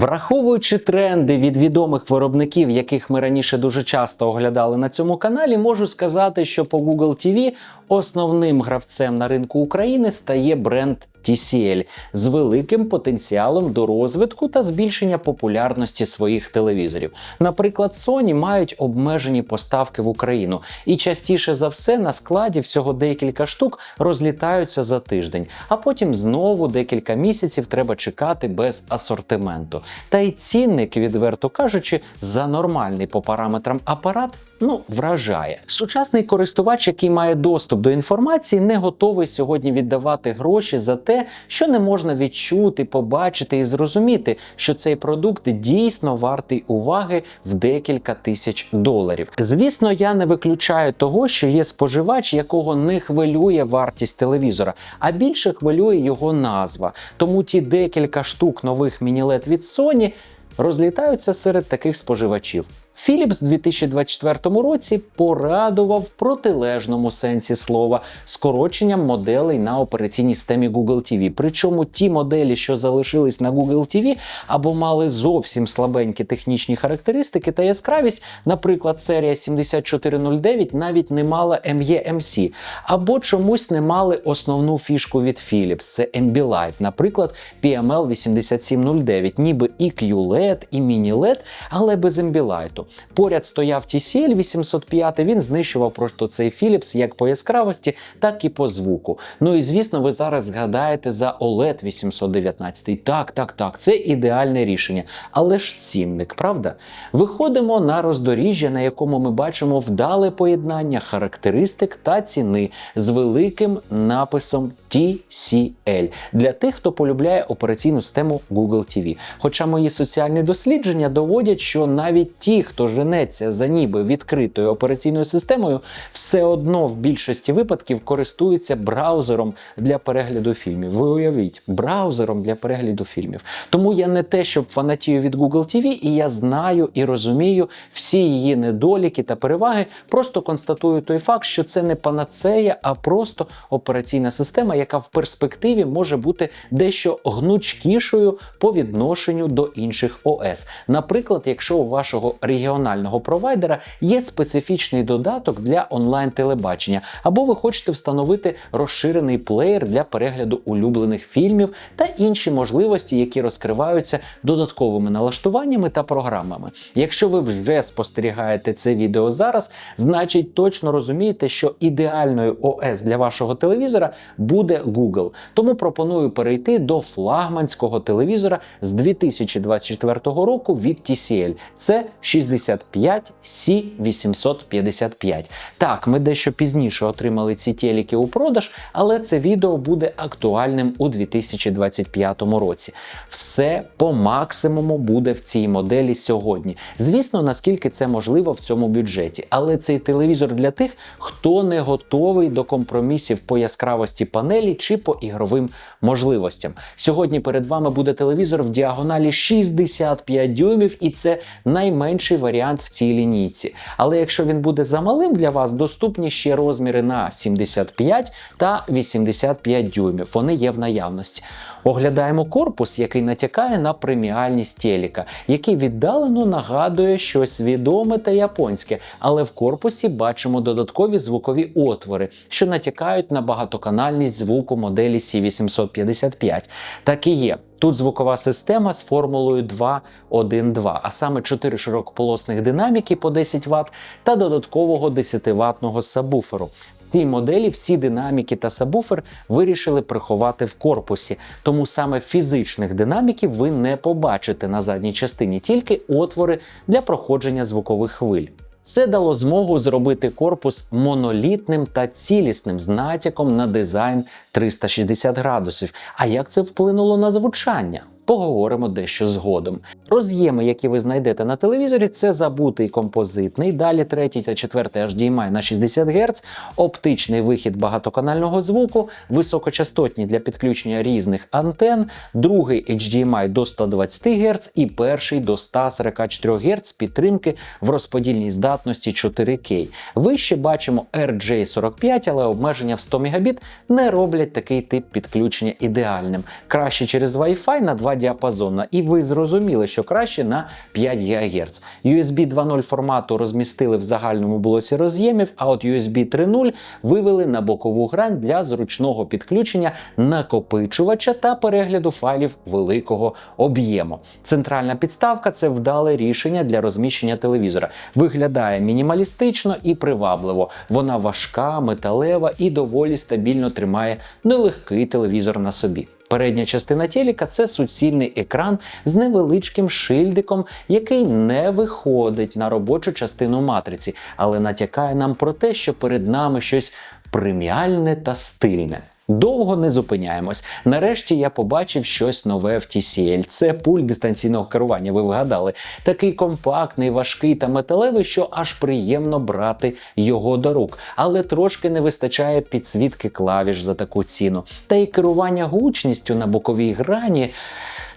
Враховуючи тренди від відомих виробників, яких ми раніше дуже часто оглядали на цьому каналі, можу сказати, що по Google TV основним гравцем на ринку України стає бренд TCL з великим потенціалом до розвитку та збільшення популярності своїх телевізорів. Наприклад, Sony мають обмежені поставки в Україну, і частіше за все на складі всього декілька штук розлітаються за тиждень, а потім знову декілька місяців треба чекати без асортименту. Та й цінник, відверто кажучи, за нормальний по параметрам апарат. Ну, вражає. Сучасний користувач, який має доступ до інформації, не готовий сьогодні віддавати гроші за те, що не можна відчути, побачити і зрозуміти, що цей продукт дійсно вартий уваги в декілька тисяч доларів. Звісно, я не виключаю того, що є споживач, якого не хвилює вартість телевізора, а більше хвилює його назва. Тому ті декілька штук нових мінілет від Sony розлітаються серед таких споживачів. Philips в 2024 році порадував в протилежному сенсі слова скороченням моделей на операційній системі Google TV. Причому ті моделі, що залишились на Google TV, або мали зовсім слабенькі технічні характеристики та яскравість, наприклад, серія 7409 навіть не мала MEMC, або чомусь не мали основну фішку від Philips, це Ambilight, наприклад, PML 8709, ніби і QLED, і Mini-LED, але без Ambilight. Поряд стояв TCL 805, він знищував просто цей Philips як по яскравості, так і по звуку. Ну і звісно, ви зараз згадаєте за OLED 819. Так, так, так, це ідеальне рішення. Але ж цінник, правда? Виходимо на роздоріжжя, на якому ми бачимо вдале поєднання характеристик та ціни з великим написом TCL для тих, хто полюбляє операційну систему Google TV. Хоча мої соціальні дослідження доводять, що навіть ті, хто женеться за ніби відкритою операційною системою, все одно в більшості випадків користуються браузером для перегляду фільмів. Ви уявіть, браузером для перегляду фільмів. Тому я не те, щоб фанатію від Google TV, і я знаю і розумію всі її недоліки та переваги. Просто констатую той факт, що це не панацея, а просто операційна система, яка в перспективі може бути дещо гнучкішою по відношенню до інших ОС. Наприклад, якщо у вашого регіонального провайдера є специфічний додаток для онлайн-телебачення, або ви хочете встановити розширений плеєр для перегляду улюблених фільмів та інші можливості, які розкриваються додатковими налаштуваннями та програмами. Якщо ви вже спостерігаєте це відео зараз, значить точно розумієте, що ідеальною ОС для вашого телевізора буде Google. Тому пропоную перейти до флагманського телевізора з 2024 року від TCL. Це 65C855. Так, ми дещо пізніше отримали ці телеки у продаж, але це відео буде актуальним у 2025 році. Все по максимуму буде в цій моделі сьогодні. Звісно, наскільки це можливо в цьому бюджеті. Але цей телевізор для тих, хто не готовий до компромісів по яскравості панелі чи по ігровим можливостям. Сьогодні перед вами буде телевізор в діагоналі 65 дюймів, і це найменший варіант в цій лінійці. Але якщо він буде замалим для вас, доступні ще розміри на 75 та 85 дюймів. Вони є в наявності. Оглядаємо корпус, який натякає на преміальність телека, який віддалено нагадує щось відоме та японське, але в корпусі бачимо додаткові звукові отвори, що натякають на багатоканальність звуку моделі C855. Так і є. Тут звукова система з формулою 2.1.2, а саме 4 широкополосних динаміки по 10 Вт та додаткового 10 ваттного сабвуферу. Цій моделі всі динаміки та сабвуфер вирішили приховати в корпусі, тому саме фізичних динаміків ви не побачите на задній частині, тільки отвори для проходження звукових хвиль. Це дало змогу зробити корпус монолітним та цілісним з натяком на дизайн 360 градусів. А як це вплинуло на звучання? Поговоримо дещо згодом. Роз'єми, які ви знайдете на телевізорі, це забутий композитний, далі третій та четвертий HDMI на 60 Гц, оптичний вихід багатоканального звуку, високочастотні для підключення різних антен, другий HDMI до 120 Гц і перший до 144 Гц підтримки в розподільній здатності 4К. Вище бачимо RJ45, але обмеження в 100 Мбіт не роблять такий тип підключення ідеальним. Краще через Wi-Fi на 2 діапазонна, і ви зрозуміли, що краще на 5 ГГц. USB 2.0 формату розмістили в загальному блоці роз'ємів, а от USB 3.0 вивели на бокову грань для зручного підключення накопичувача та перегляду файлів великого об'єму. Центральна підставка це вдале рішення для розміщення телевізора. Виглядає мінімалістично і привабливо. Вона важка, металева і доволі стабільно тримає нелегкий телевізор на собі. Передня частина телека це суцільний екран з невеличким шильдиком, який не виходить на робочу частину матриці, але натякає нам про те, що перед нами щось преміальне та стильне. Довго не зупиняємось. Нарешті я побачив щось нове в TCL. Це пульт дистанційного керування. Ви вгадали, такий компактний, важкий та металевий, що аж приємно брати його до рук. Але трошки не вистачає підсвітки клавіш за таку ціну. Та й керування гучністю на боковій грані.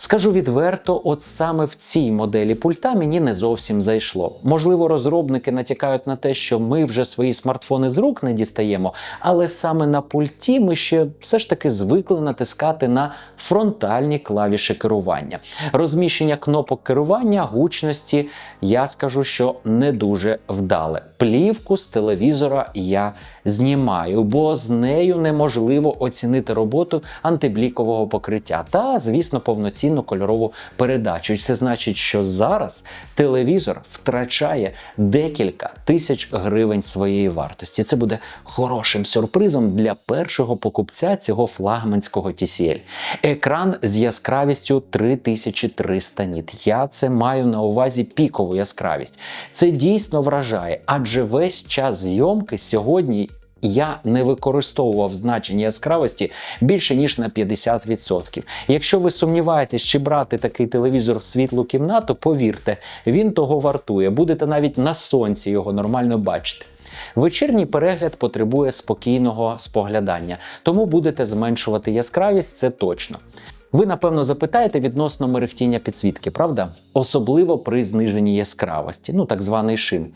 Скажу відверто, от саме в цій моделі пульта мені не зовсім зайшло. Можливо, розробники натякають на те, що ми вже свої смартфони з рук не дістаємо, але саме на пульті ми ще все ж таки звикли натискати на фронтальні клавіші керування. Розміщення кнопок керування, гучності, я скажу, що не дуже вдале. Плівку з телевізора я знімаю, бо з нею неможливо оцінити роботу антиблікового покриття та, звісно, повноцінну кольорову передачу. Це значить, що зараз телевізор втрачає декілька тисяч гривень своєї вартості. Це буде хорошим сюрпризом для першого покупця цього флагманського TCL. Екран з яскравістю 3300 ніт. Я це маю на увазі пікову яскравість. Це дійсно вражає, адже весь час зйомки сьогодні. Я не використовував значення яскравості більше ніж на 50%. Якщо ви сумніваєтесь, чи брати такий телевізор в світлу кімнату, повірте, він того вартує. Будете навіть на сонці його нормально бачити. Вечірній перегляд потребує спокійного споглядання, тому будете зменшувати яскравість, це точно. Ви, напевно, запитаєте відносно мерехтіння підсвітки, правда? Особливо при зниженні яскравості, ну так званий шим.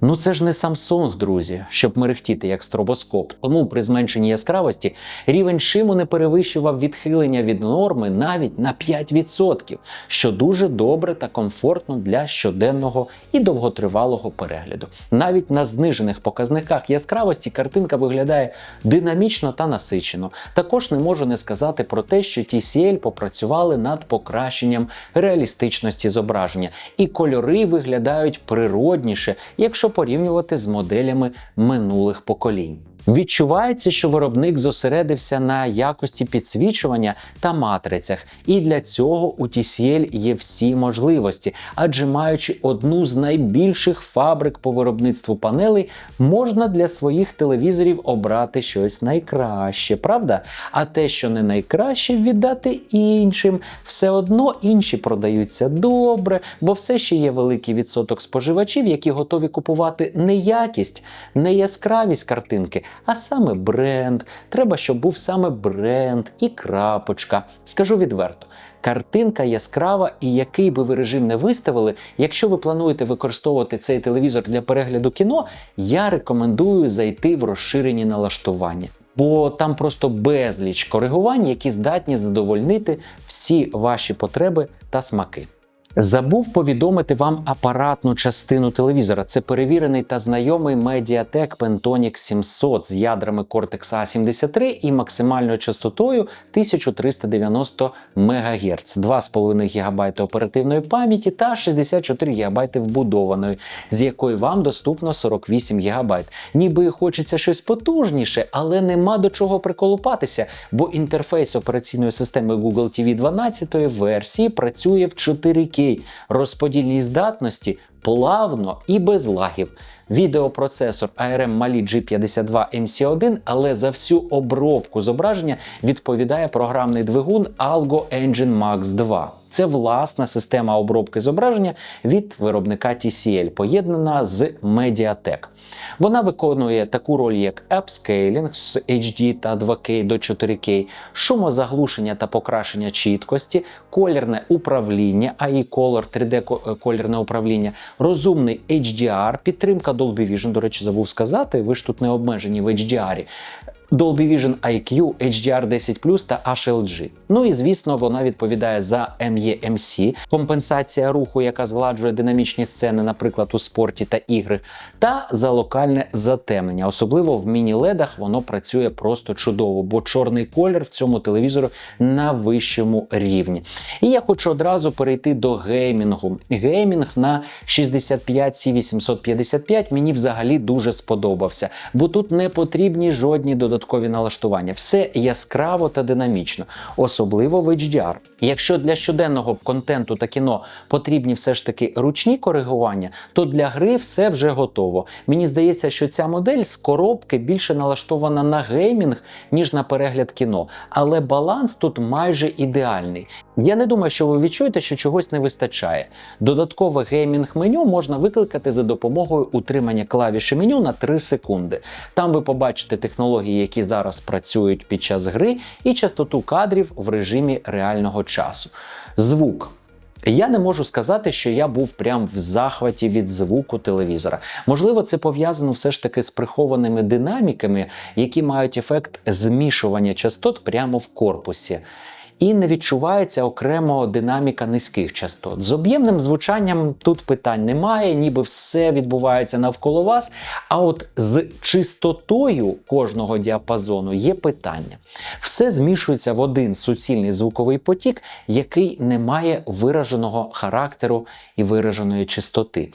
Ну це ж не Samsung, друзі, щоб мерехтіти як стробоскоп. Тому при зменшенні яскравості рівень шиму не перевищував відхилення від норми навіть на 5%, що дуже добре та комфортно для щоденного і довготривалого перегляду. Навіть на знижених показниках яскравості картинка виглядає динамічно та насичено. Також не можу не сказати про те, що TCL попрацювали над покращенням реалістичності зображення, і кольори виглядають природніше, якщо порівнювати з моделями минулих поколінь. Відчувається, що виробник зосередився на якості підсвічування та матрицях, і для цього у TCL є всі можливості, адже маючи одну з найбільших фабрик по виробництву панелей, можна для своїх телевізорів обрати щось найкраще, правда? А те, що не найкраще, віддати іншим. Все одно інші продаються добре, бо все ще є великий відсоток споживачів, які готові купувати не якість, не яскравість картинки а саме бренд. Треба, щоб був саме бренд і крапочка. Скажу відверто. Картинка яскрава, і який би ви режим не виставили, якщо ви плануєте використовувати цей телевізор для перегляду кіно, я рекомендую зайти в розширені налаштування. Бо там просто безліч коригувань, які здатні задовольнити всі ваші потреби та смаки. Забув повідомити вам апаратну частину телевізора. Це перевірений та знайомий Mediatek Pentonic 700 з ядрами Cortex A73 і максимальною частотою 1390 МГц, 2,5 ГБ оперативної пам'яті та 64 ГБ вбудованої, з якої вам доступно 48 ГБ. Ніби хочеться щось потужніше, але нема до чого приколупатися, бо інтерфейс операційної системи Google TV 12 версії працює в 4К розподільній здатності плавно і без лагів. Відеопроцесор ARM Mali G52 MC1, але за всю обробку зображення відповідає програмний двигун Algo Engine Max 2. Це власна система обробки зображення від виробника TCL, поєднана з Mediatek. Вона виконує таку роль, як апскейлінг з HD та 2K до 4K, шумозаглушення та покращення чіткості, колірне управління, AI Color 3D колірне управління, розумний HDR, підтримка Dolby Vision, до речі, забув сказати, ви ж тут не обмежені в HDR. Dolby Vision IQ, HDR10 та HLG. Ну і звісно, вона відповідає за MEMC, компенсація руху, яка згладжує динамічні сцени, наприклад, у спорті та ігри, та за локальне затемнення. Особливо в міні-ледах воно працює просто чудово, бо чорний колір в цьому телевізору на вищому рівні. І я хочу одразу перейти до геймінгу. Геймінг на 65C855 мені взагалі дуже сподобався, бо тут не потрібні жодні додаткові налаштування. Все яскраво та динамічно, особливо в HDR. Якщо для щоденного контенту та кіно потрібні все ж таки ручні коригування, то для гри все вже готово. Мені здається, що ця модель з коробки більше налаштована на геймінг, ніж на перегляд кіно, але баланс тут майже ідеальний. Я не думаю, що ви відчуєте, що чогось не вистачає. Додаткове геймінг-меню можна викликати за допомогою утримання клавіші меню на 3 секунди. Там ви побачите технології, які зараз працюють під час гри, і частоту кадрів в режимі реального часу. Звук. Я не можу сказати, що я був прям в захваті від звуку телевізора. Можливо, це пов'язано все ж таки з прихованими динаміками, які мають ефект змішування частот прямо в корпусі. І не відчувається окремо динаміка низьких частот. З об'ємним звучанням тут питань немає, ніби все відбувається навколо вас. А от з чистотою кожного діапазону є питання. Все змішується в один суцільний звуковий потік, який не має вираженого характеру і вираженої чистоти.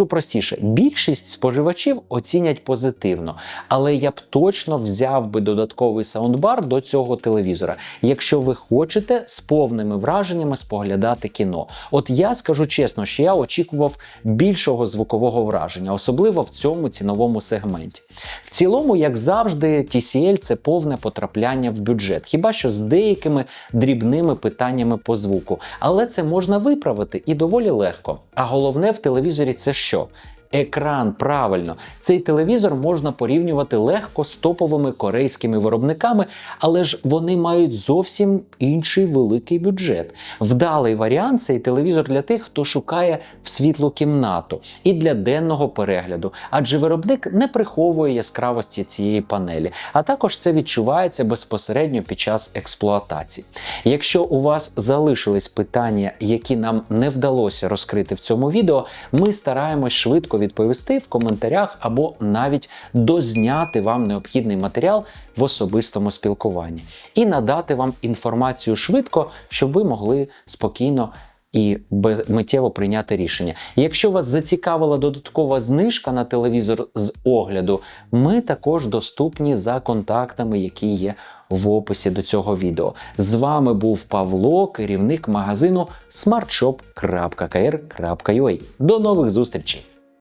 Скажу простіше, більшість споживачів оцінять позитивно, але я б точно взяв би додатковий саундбар до цього телевізора, якщо ви хочете з повними враженнями споглядати кіно. От я скажу чесно, що я очікував більшого звукового враження, особливо в цьому ціновому сегменті. В цілому, як завжди, TCL це повне потрапляння в бюджет, хіба що з деякими дрібними питаннями по звуку. Але це можна виправити і доволі легко. А головне в телевізорі це що? Екран правильно, цей телевізор можна порівнювати легко з топовими корейськими виробниками, але ж вони мають зовсім інший великий бюджет. Вдалий варіант цей телевізор для тих, хто шукає в світлу кімнату і для денного перегляду, адже виробник не приховує яскравості цієї панелі, а також це відчувається безпосередньо під час експлуатації. Якщо у вас залишились питання, які нам не вдалося розкрити в цьому відео, ми стараємось швидко відповісти в коментарях або навіть дозняти вам необхідний матеріал в особистому спілкуванні і надати вам інформацію швидко, щоб ви могли спокійно. І без миттєво прийняти рішення. Якщо вас зацікавила додаткова знижка на телевізор з огляду, ми також доступні за контактами, які є в описі до цього відео. З вами був Павло, керівник магазину smartshop.kr.ua. До нових зустрічей!